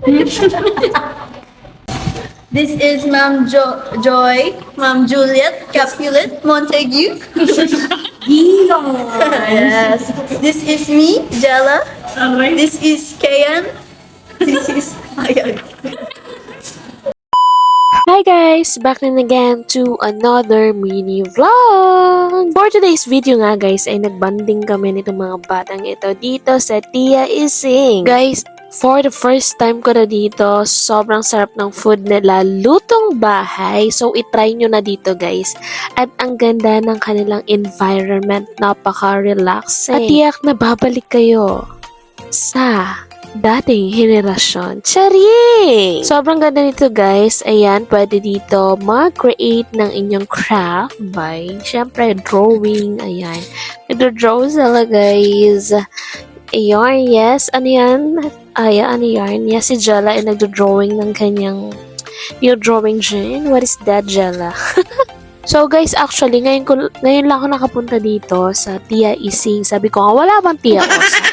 This is Ma'am jo- Joy, Ma'am Juliet, Capulet, Montague. yes. This is me, Jella. This is Kayan. This is Ayan. Hi guys! Back in again to another mini vlog! For today's video nga guys ay nagbanding kami nitong mga batang ito dito sa Tia Ising. Guys, for the first time ko na dito, sobrang sarap ng food nila, lutong bahay. So, itry nyo na dito guys. At ang ganda ng kanilang environment, napaka-relaxing. At tiyak na babalik kayo sa dating henerasyon. Charing! Sobrang ganda nito guys. Ayan, pwede dito mag-create ng inyong craft by, syempre, drawing. Ayan. Nagdo-draw sila guys. Ayan, yes. Ano yan? Ay, ano yan? Yes, si Jella ay nagdo-drawing ng kanyang new drawing dyan. What is that, Jella? So guys, actually, ngayon, ko, ngayon lang ako nakapunta dito sa Tia Ising. Sabi ko, wala bang Tia Osa?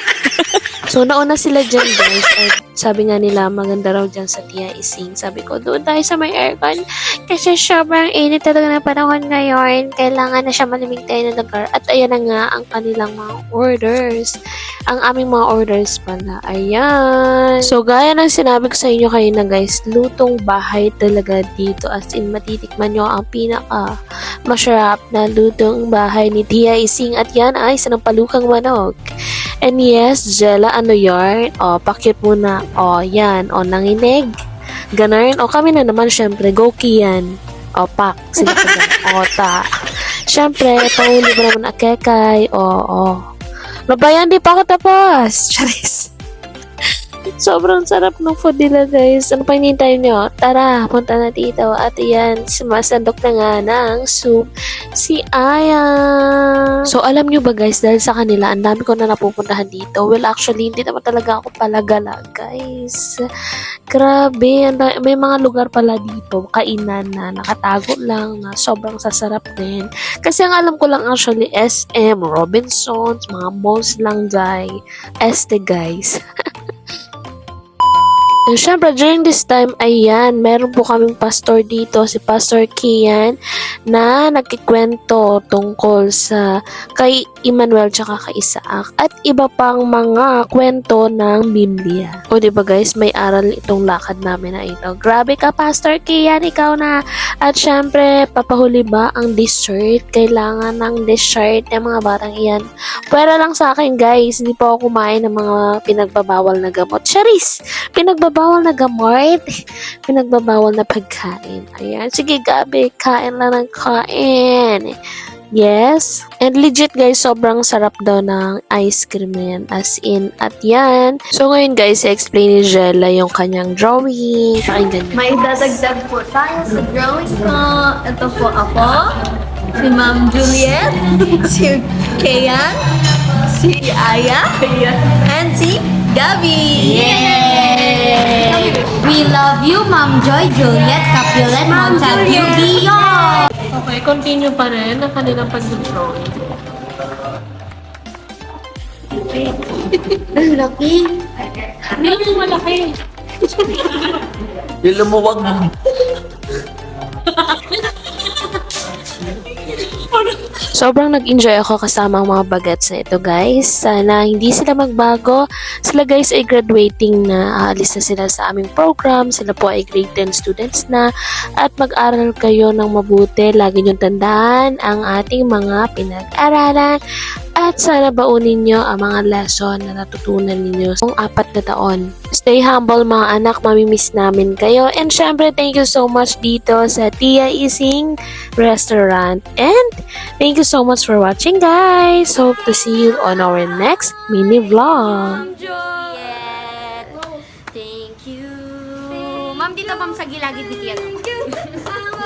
so nauna sila dyan guys. At sabi nga nila, maganda raw dyan sa Tia Ising. Sabi ko, doon tayo sa may aircon. Kasi sobrang init talaga ng panahon ngayon. Kailangan na siya malamig tayo na lugar. At ayan na nga ang kanilang mga orders. Ang aming mga orders pala. Ayan. So gaya ng sinabi ko sa inyo kayo na guys, lutong bahay talaga dito. As in, matitikman nyo ang pinaka masarap na lutong bahay ni Tia Ising. At yan ay sinampalukang manok. And yes, Jella, ano yarn? O, pakit muna. O, yan. O, nanginig. Ganun. O, kami na naman, syempre. Go, Kian. O, pak. Sila dyan. O, ta. Syempre, pauli mo naman akekay. O, o. Mabayan, di pa ako tapos. Charis. Sobrang sarap ng food nila, guys. Ano pa hinihintay nyo? Tara, punta na dito. At yan, sumasandok na nga ng soup si Aya. So, alam nyo ba guys, dahil sa kanila, ang dami ko na napupuntahan dito. Well, actually, hindi naman talaga ako palagala, guys. Grabe, may mga lugar pala dito, kainan na nakatago lang, na sobrang sasarap din. Kasi ang alam ko lang actually, SM, Robinsons, mga malls lang, guys. Este, guys. And syempre, during this time, ayan, meron po kaming pastor dito, si Pastor Kian, na nagkikwento tungkol sa kay Emmanuel tsaka kay Isaac at iba pang mga kwento ng Biblia. O ba guys, may aral itong lakad namin na ito. Grabe ka, Pastor Kian, ikaw na. At syempre, papahuli ba ang dessert? Kailangan ng dessert ng mga batang iyan. Pwera lang sa akin, guys. Hindi pa ako kumain ng mga pinagbabawal na gamot. Charis! Pinagbabawal na gamot. Pinagbabawal na pagkain. Ayan. Sige, Gabi. Kain lang ng kain. Yes. And legit guys, sobrang sarap daw ng ice cream na yan. As in, at yan. So ngayon guys, i-explain ni Jella yung kanyang drawing. Pakinggan niyo. May dadagdag po tayo sa drawing ko. Ito po ako, si Ma'am Juliet, si Kayan, si Aya, and si Gabi. Yay! We love you, Ma'am Joy, Juliet, Capulet, Montague, Gio! Okay, continue pa rin ang kanilang pag-drawing. Ang laki. Hindi malaki. Yung lumuwag mo. Sobrang nag-enjoy ako kasama ang mga bagets na ito guys. Sana hindi sila magbago. Sila guys ay graduating na. Aalis na sila sa aming program. Sila po ay grade 10 students na. At mag-aral kayo ng mabuti. Lagi niyong tandaan ang ating mga pinag-aralan. At sana baunin niyo ang mga lesson na natutunan ninyo sa apat na taon. Stay humble mga anak, mamimiss namin kayo. And syempre, thank you so much dito sa Tia Ising Restaurant. And thank you so much for watching guys. Hope to see you on our next mini vlog. Juliet, thank you. Ma'am, dito ma'am sa gilagid ni Tia.